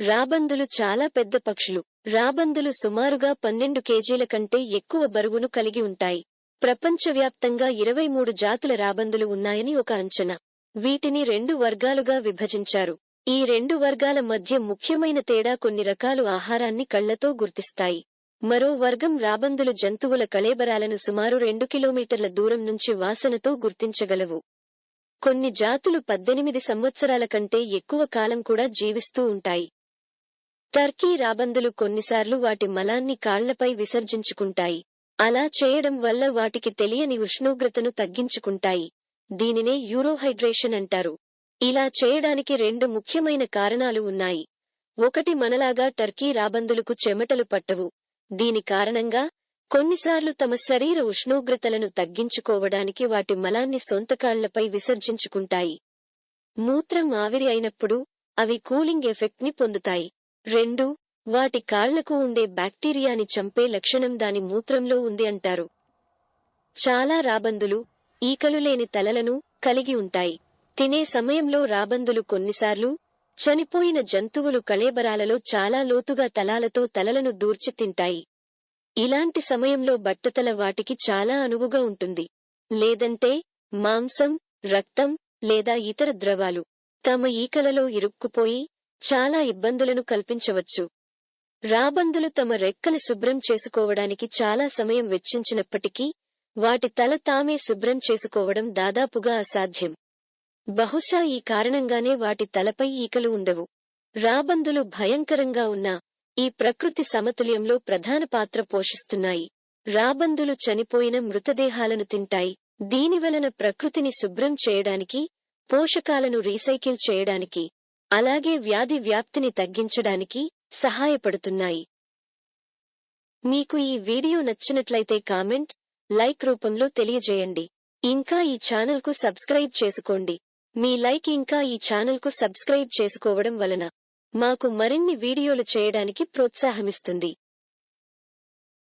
రాబందులు చాలా పెద్ద పక్షులు. రాబందులు సుమారుగా పన్నెండు కేజీల కంటే ఎక్కువ బరువును కలిగి ఉంటాయి. ప్రపంచవ్యాప్తంగా ఇరవై మూడు జాతుల రాబందులు ఉన్నాయని ఒక అంచనా. వీటిని రెండు వర్గాలుగా విభజించారు. ఈ రెండు వర్గాల మధ్య ముఖ్యమైన తేడా కొన్ని రకాలు ఆహారాన్ని కళ్ళతో గుర్తిస్తాయి. మరో వర్గం రాబందులు జంతువుల కళేబరాలను సుమారు రెండు కిలోమీటర్ల దూరం నుంచి వాసనతో గుర్తించగలవు. కొన్ని జాతులు పద్దెనిమిది సంవత్సరాల కంటే ఎక్కువ కాలం కూడా జీవిస్తూ ఉంటాయి. టర్కీ రాబందులు కొన్నిసార్లు వాటి మలాన్ని కాళ్ళపై విసర్జించుకుంటాయి. అలా చేయడం వల్ల వాటికి తెలియని ఉష్ణోగ్రతను తగ్గించుకుంటాయి. దీనినే యూరోహైడ్రేషన్ అంటారు. ఇలా చేయడానికి రెండు ముఖ్యమైన కారణాలు ఉన్నాయి. ఒకటి మనలాగా టర్కీ రాబందులకు చెమటలు పట్టవు. దీని కారణంగా కొన్నిసార్లు తమ శరీర ఉష్ణోగ్రతలను తగ్గించుకోవడానికి వాటి మలాన్ని సొంతకాళ్ళపై విసర్జించుకుంటాయి. మూత్రం ఆవిరి అయినప్పుడు అవి కూలింగ్ ఎఫెక్ట్ని పొందుతాయి. రెండు వాటి కాళ్ళకు ఉండే బ్యాక్టీరియాని చంపే లక్షణం దాని మూత్రంలో ఉంది అంటారు. చాలా రాబందులు ఈకలు లేని తలలను కలిగి ఉంటాయి. తినే సమయంలో రాబందులు కొన్నిసార్లు చనిపోయిన జంతువులు కళేబరాలలో చాలా లోతుగా తలాలతో తలలను దూర్చి తింటాయి. ఇలాంటి సమయంలో బట్టతల వాటికి చాలా అనువుగా ఉంటుంది. లేదంటే మాంసం రక్తం లేదా ఇతర ద్రవాలు తమ ఈకలలో ఇరుక్కుపోయి చాలా ఇబ్బందులను కల్పించవచ్చు. రాబందులు తమ రెక్కలు శుభ్రం చేసుకోవడానికి చాలా సమయం వెచ్చించినప్పటికీ వాటి తల తామే శుభ్రం చేసుకోవడం దాదాపుగా అసాధ్యం. బహుశా ఈ కారణంగానే వాటి తలపై ఈకలు ఉండవు. రాబందులు భయంకరంగా ఉన్న ఈ ప్రకృతి సమతుల్యంలో ప్రధాన పాత్ర పోషిస్తున్నాయి. రాబందులు చనిపోయిన మృతదేహాలను తింటాయి. దీనివలన ప్రకృతిని శుభ్రం చేయడానికి పోషకాలను రీసైకిల్ చేయడానికి అలాగే వ్యాధి వ్యాప్తిని తగ్గించడానికి సహాయపడుతున్నాయి. మీకు ఈ వీడియో నచ్చినట్లయితే కామెంట్ లైక్ రూపంలో తెలియజేయండి. ఇంకా ఈ ఛానల్కు సబ్స్క్రైబ్ చేసుకోండి. మీ లైక్ ఇంకా ఈ ఛానల్కు సబ్స్క్రైబ్ చేసుకోవడం వలన మాకు మరిన్ని వీడియోలు చేయడానికి ప్రోత్సాహమిస్తుంది.